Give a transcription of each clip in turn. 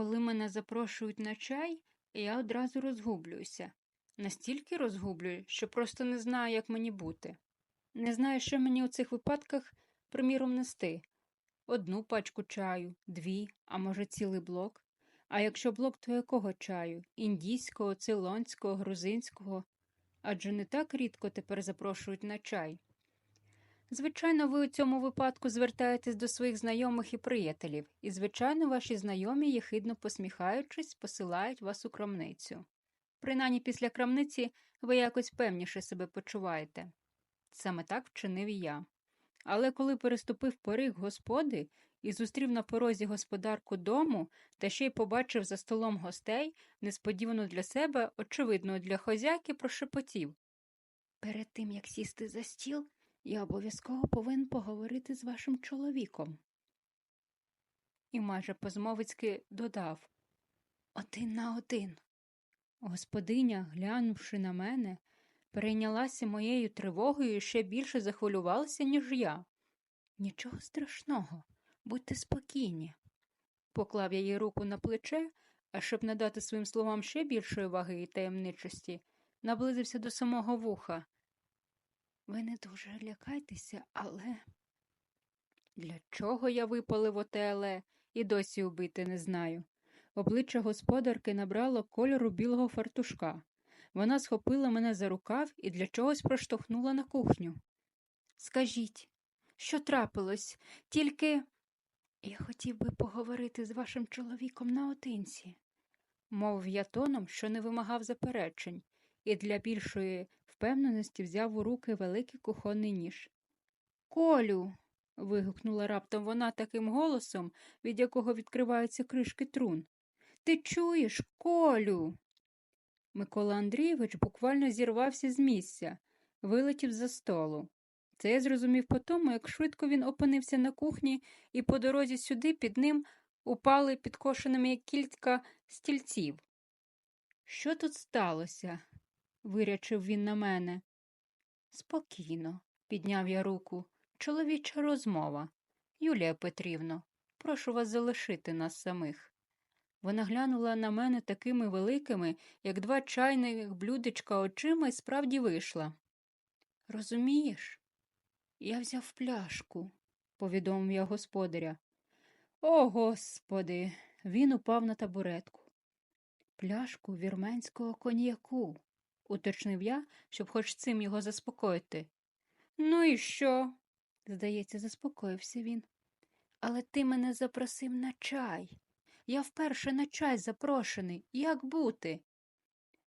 коли мене запрошують на чай, я одразу розгублююся. Настільки розгублюю, що просто не знаю, як мені бути. Не знаю, що мені у цих випадках, приміром, нести. Одну пачку чаю, дві, а може, цілий блок. А якщо блок, то якого чаю? Індійського, цейлонського, грузинського? Адже не так рідко тепер запрошують на чай. Звичайно, ви у цьому випадку звертаєтесь до своїх знайомих і приятелів, і, звичайно, ваші знайомі, єхидно посміхаючись, посилають вас у крамницю. Принаймні після крамниці ви якось певніше себе почуваєте. Саме так вчинив і я. Але коли переступив поріг господи і зустрів на порозі господарку дому та ще й побачив за столом гостей, несподівано для себе, очевидно, для хозяйки, прошепотів. Перед тим, як сісти за стіл, я обов'язково повинен поговорити з вашим чоловіком. І майже позмовицьки додав Один на один. Господиня, глянувши на мене, перейнялася моєю тривогою і ще більше захвилювалася, ніж я. Нічого страшного, будьте спокійні. Поклав я їй руку на плече, а щоб надати своїм словам ще більшої ваги і таємничості, наблизився до самого вуха. Ви не дуже лякайтеся, але. Для чого я випалив отеле і досі убити не знаю. Обличчя господарки набрало кольору білого фартушка. Вона схопила мене за рукав і для чогось проштовхнула на кухню. Скажіть, що трапилось? Тільки я хотів би поговорити з вашим чоловіком наодинці, мовив я тоном, що не вимагав заперечень, і для більшої впевненості взяв у руки великий кухонний ніж. Колю. вигукнула раптом вона таким голосом, від якого відкриваються кришки трун. Ти чуєш, Колю? Микола Андрійович буквально зірвався з місця, вилетів за столу. Це я зрозумів по тому, як швидко він опинився на кухні, і по дорозі сюди під ним упали підкошеними кілька стільців. Що тут сталося? Вирячив він на мене. Спокійно, підняв я руку. Чоловіча розмова. Юлія Петрівно, прошу вас залишити нас самих. Вона глянула на мене такими великими, як два чайних блюдечка очима, і справді вийшла. Розумієш? Я взяв пляшку, повідомив я господаря. О, господи, він упав на табуретку. Пляшку вірменського коньяку, уточнив я, щоб хоч цим його заспокоїти. Ну і що? Здається, заспокоївся він. Але ти мене запросив на чай. Я вперше на чай запрошений. Як бути?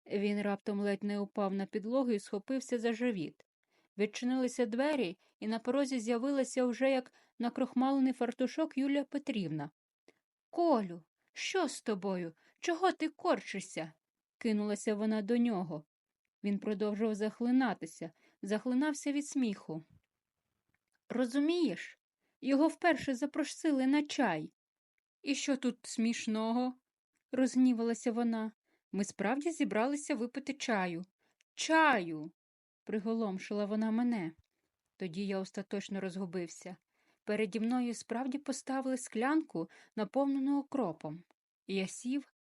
Він раптом ледь не упав на підлогу і схопився за живіт. Відчинилися двері, і на порозі з'явилася вже як накрохмалений фартушок Юлія Петрівна. Колю, що з тобою? Чого ти корчишся? кинулася вона до нього. Він продовжував захлинатися, захлинався від сміху. Розумієш, його вперше запросили на чай. І що тут смішного? розгнівалася вона. Ми справді зібралися випити чаю. Чаю. приголомшила вона мене. Тоді я остаточно розгубився. Переді мною справді поставили склянку, наповнену окропом. Я сів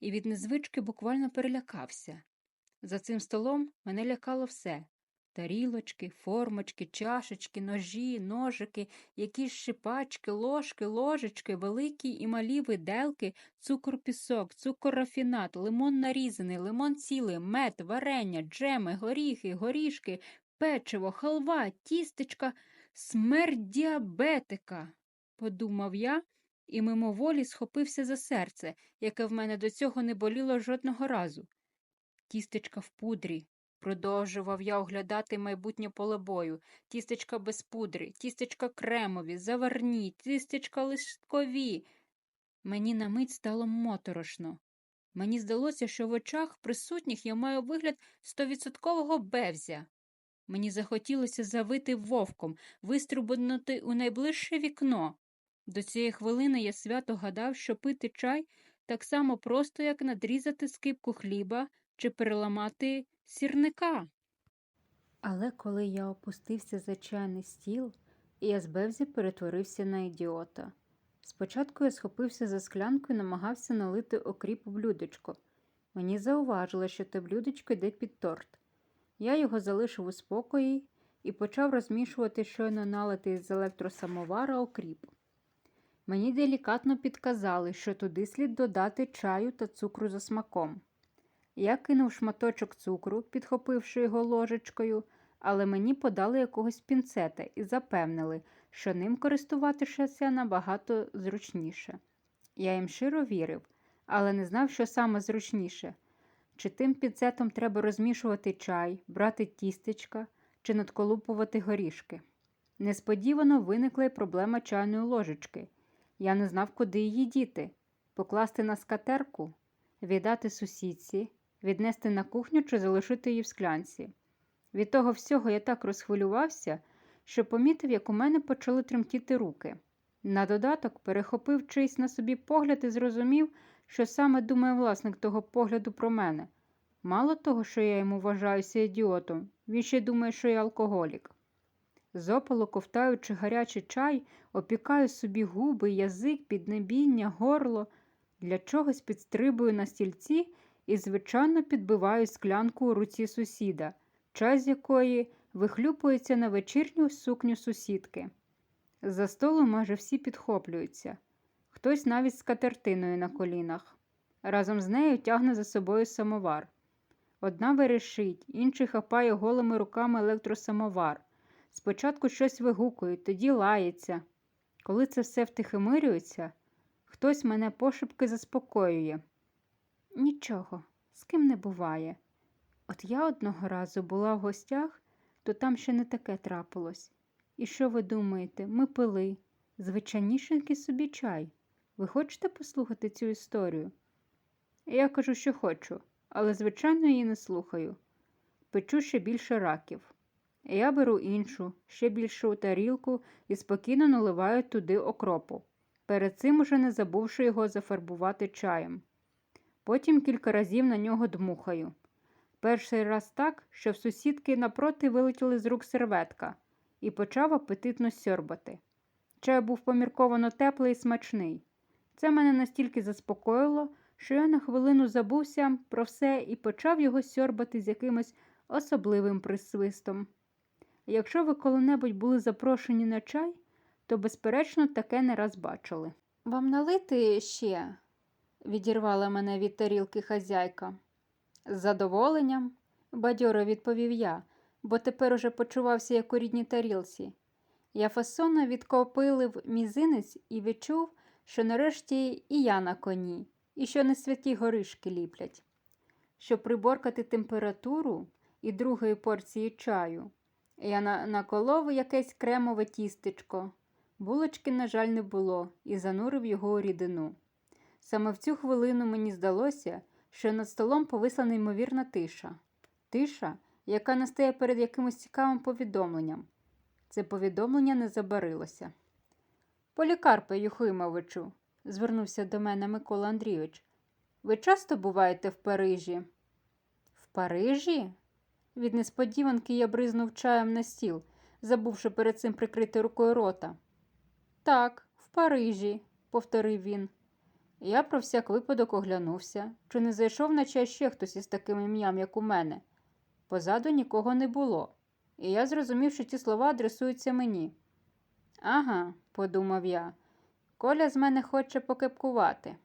і від незвички буквально перелякався. За цим столом мене лякало все тарілочки, формочки, чашечки, ножі, ножики, якісь шипачки, ложки, ложечки, великі і малі виделки, цукор пісок, цукор рафінат, лимон нарізаний, лимон цілий, мед, варення, джеми, горіхи, горішки, печиво, халва, тістечка, смерть діабетика, подумав я і мимоволі схопився за серце, яке в мене до цього не боліло жодного разу. Тістечка в пудрі, Продовжував я оглядати майбутнє поле бою. Тістечка без пудри, тістечка кремові, заварні, тістечка листкові. Мені на мить стало моторошно. Мені здалося, що в очах присутніх я маю вигляд стовідсоткового бевзя. Мені захотілося завити вовком, виструбнути у найближче вікно. До цієї хвилини я свято гадав, що пити чай так само просто, як надрізати скипку хліба чи переламати сірника. Але коли я опустився за чайний стіл, я з Бевзі перетворився на ідіота. Спочатку я схопився за склянку і намагався налити окріп у блюдечко. Мені зауважили, що те блюдечко йде під торт. Я його залишив у спокої і почав розмішувати щойно налитий з електросамовара окріп. Мені делікатно підказали, що туди слід додати чаю та цукру за смаком. Я кинув шматочок цукру, підхопивши його ложечкою, але мені подали якогось пінцета і запевнили, що ним користуватися набагато зручніше. Я їм щиро вірив, але не знав, що саме зручніше. Чи тим пінцетом треба розмішувати чай, брати тістечка чи надколупувати горішки. Несподівано виникла й проблема чайної ложечки. Я не знав, куди її діти покласти на скатерку, віддати сусідці, віднести на кухню чи залишити її в склянці. Від того всього я так розхвилювався, що помітив, як у мене почали тремтіти руки. На додаток перехопив чийсь на собі погляд і зрозумів, що саме думає власник того погляду про мене. Мало того, що я йому вважаюся ідіотом, він ще думає, що я алкоголік. Зопало ковтаючи гарячий чай, опікаю собі губи, язик, піднебіння, горло, для чогось підстрибую на стільці і, звичайно, підбиваю склянку у руці сусіда, чай з якої вихлюпується на вечірню сукню сусідки. За столу майже всі підхоплюються, хтось навіть з катертиною на колінах. Разом з нею тягне за собою самовар. Одна верещить, інший хапає голими руками електросамовар. Спочатку щось вигукують, тоді лається. Коли це все втихомирюється, хтось мене пошепки заспокоює. Нічого, з ким не буває. От я одного разу була в гостях, то там ще не таке трапилось. І що ви думаєте, ми пили, звичайнішенький собі чай. Ви хочете послухати цю історію? Я кажу, що хочу, але, звичайно, її не слухаю. Печу ще більше раків. Я беру іншу, ще більшу тарілку і спокійно наливаю туди окропу, перед цим уже не забувши його зафарбувати чаєм. Потім кілька разів на нього дмухаю. Перший раз так, що в сусідки напроти вилетіли з рук серветка і почав апетитно сьорбати. Чай був помірковано теплий і смачний. Це мене настільки заспокоїло, що я на хвилину забувся про все і почав його сьорбати з якимось особливим присвистом. Якщо ви коли-небудь були запрошені на чай, то, безперечно, таке не раз бачили. Вам налити ще? Відірвала мене від тарілки хазяйка. З задоволенням, бадьоро відповів я, бо тепер уже почувався як у рідній тарілці. Я фасонно відкопилив мізинець і відчув, що нарешті і я на коні, і що не святі горишки ліплять. Щоб приборкати температуру і другої порції чаю, я наколов якесь кремове тістечко. Булочки, на жаль, не було, і занурив його у рідину. Саме в цю хвилину мені здалося, що над столом повисла неймовірна тиша. Тиша, яка настає перед якимось цікавим повідомленням. Це повідомлення не забарилося. Полікарпе Юхимовичу, звернувся до мене Микола Андрійович, ви часто буваєте в Парижі? В Парижі? Від несподіванки я бризнув чаєм на стіл, забувши перед цим прикрити рукою рота. Так, в Парижі, повторив він. Я про всяк випадок оглянувся, чи не зайшов на чай ще хтось із таким ім'ям, як у мене. Позаду нікого не було, і я зрозумів, що ці слова адресуються мені. Ага, подумав я, Коля з мене хоче покепкувати.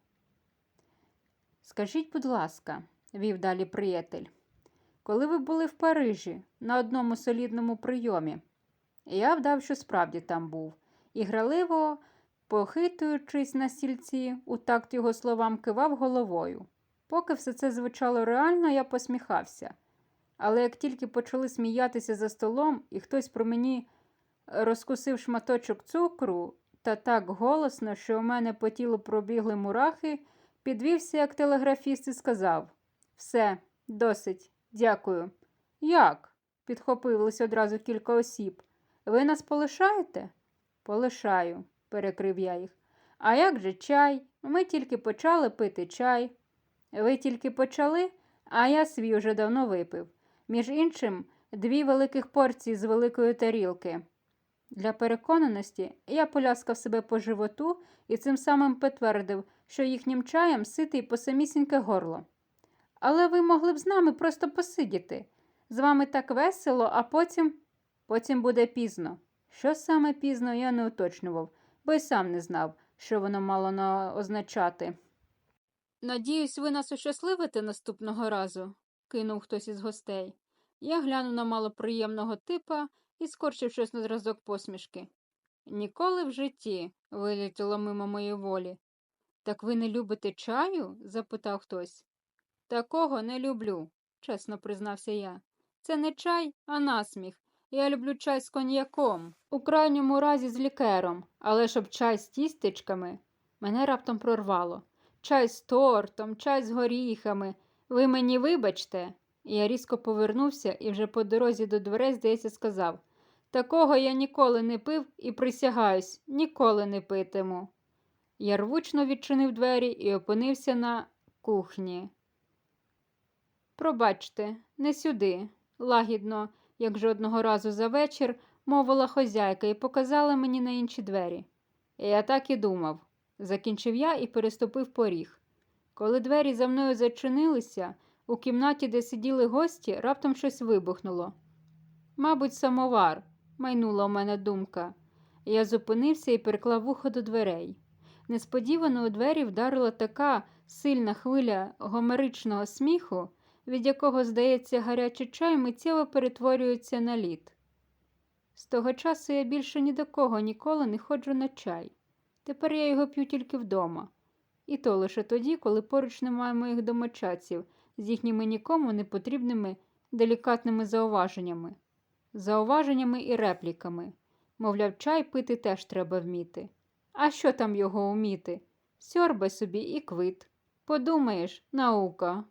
Скажіть, будь ласка, вів далі приятель, коли ви були в Парижі на одному солідному прийомі, я вдав, що справді там був, і граливо, похитуючись на стільці, у такт його словам кивав головою. Поки все це звучало реально, я посміхався. Але як тільки почали сміятися за столом, і хтось про мені розкусив шматочок цукру та так голосно, що у мене по тілу пробігли мурахи, підвівся як телеграфіст і сказав Все, досить, дякую. Як? підхопились одразу кілька осіб. Ви нас полишаєте? Полишаю, перекрив я їх. А як же чай? Ми тільки почали пити чай. Ви тільки почали, а я свій уже давно випив. Між іншим, дві великих порції з великої тарілки. Для переконаності я поляскав себе по животу і цим самим підтвердив, що їхнім чаєм ситий по самісіньке горло. Але ви могли б з нами просто посидіти. З вами так весело, а потім. Потім буде пізно. Що саме пізно, я не уточнював, бо й сам не знав, що воно мало на означати. Надіюсь, ви нас ощасливите наступного разу, кинув хтось із гостей. Я глянув на малоприємного типа і скорчив щось на зразок посмішки. Ніколи в житті вилетіло мимо моєї волі. Так ви не любите чаю? запитав хтось. Такого не люблю, чесно признався я. Це не чай, а насміх. Я люблю чай з коньяком, у крайньому разі з лікером, але щоб чай з тістечками мене раптом прорвало. Чай з тортом, чай з горіхами. Ви мені вибачте. Я різко повернувся і вже по дорозі до дверей, здається, сказав такого я ніколи не пив і присягаюсь, ніколи не питиму. Я рвучно відчинив двері і опинився на кухні. Пробачте, не сюди, лагідно, як жодного разу за вечір, мовила хозяйка і показала мені на інші двері. Я так і думав, закінчив я і переступив поріг. Коли двері за мною зачинилися, у кімнаті, де сиділи гості, раптом щось вибухнуло. Мабуть, самовар, майнула у мене думка. Я зупинився і приклав вухо до дверей. Несподівано у двері вдарила така сильна хвиля гомеричного сміху, від якого, здається, гарячий чай миттєво перетворюється на лід. З того часу я більше ні до кого ніколи не ходжу на чай. Тепер я його п'ю тільки вдома. І то лише тоді, коли поруч немає моїх домочадців з їхніми нікому не потрібними делікатними зауваженнями, зауваженнями і репліками. Мовляв, чай пити теж треба вміти. А що там його вміти? Сьорбай собі і квит. Подумаєш, наука.